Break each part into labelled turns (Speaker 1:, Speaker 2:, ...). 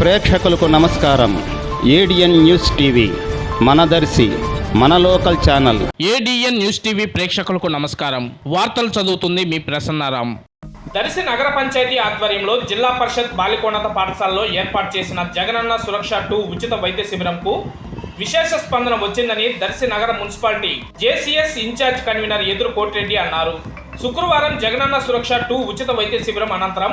Speaker 1: ప్రేక్షకులకు నమస్కారం. ADN news TV Manadarshi మన local channel.
Speaker 2: ADN news TV ప్రేక్షకులకు నమస్కారం. వార్తలు చదువుతుంది మీ ప్రసన్నారాం. దర్శి నగర పంచాయతీ ఆధ్వర్యంలో జిల్లా పరిషత్ బాలికోన్నత పాఠశాలలో ఏర్పాటు చేసిన జగనన్న సురక్ష టూ ఉచిత వైద్య శిబిరంకు విశేష స్పందన వచ్చిందని దర్శి నగర మున్సిపాలిటీ జేసీఎస్ ఇన్ఛార్జ్ కన్వీనర్ ఎదురు కోటిరెడ్డి అన్నారు. శుక్రవారం జగనన్న సురక్ష టూ ఉచిత వైద్య శిబిరం అనంతరం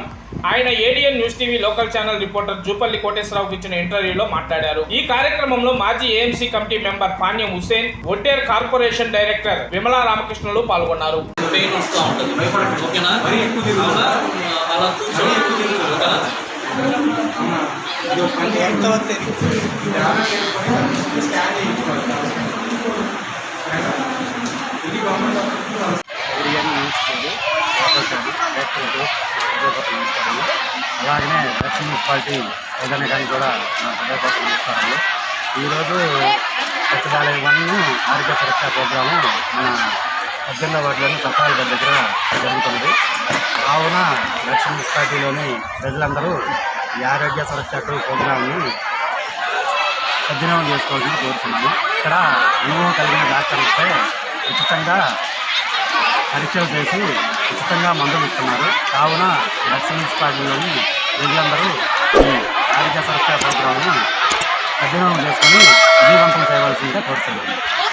Speaker 2: ఆయన ADN news TV local channel reporter Jupalli కోటేశ్వరరావుకు ఇచ్చిన ఇంటర్వ్యూలో మాట్లాడారు. ఈ కార్యక్రమంలో మాజీ AMC committee member Panyam Hussain Vadder corporation director Vimala Ramakrishnulu పాల్గొన్నారు.
Speaker 3: పెయిన్ వస్తూ ఉంటుంది భయపడకండి ఓకేనా మరి ఎక్కువ అవునా? అలా చూసి ఎక్కువ తిరుగుతుంది ఓకేనా
Speaker 4: biryani news TV local channel ప్రేక్షకులకు నా హృదయపూర్వక నమస్కారాలు అలాగనే దక్షిణ మున్సిపాలిటీ ప్రజానికానికి కూడా నా హృదయపూర్వక నమస్కారాలు ఈరోజు సచివాలయం వన్ ఆరోగ్య సురక్ష ప్రోగ్రాము మన పద్దెనిమిదో వార్డులోని దగ్గర జరుగుతుంది కావున దక్షిణ మున్సిపాలిటీలోని ప్రజలందరూ ఈ ఆరోగ్య సురక్ష టూ ప్రోగ్రాంని సద్వినియోగం చేసుకోవాలని కోరుతున్నాము. ఇక్కడ అనుభవం కలిగిన డాక్టర్లపై ఉచితంగా పరీక్షలు చేసి ఉచితంగా మందులు ఇస్తున్నారు. కావున నర్సింగ్ మున్సిపాలిటీలోని ప్రజలందరూ ఈ ఆరోగ్య సురక్ష ప్రోగ్రాంను సద్వినియోగం చేసుకొని విజయవంతం చేయవలసిందిగా కోరుతున్నాను.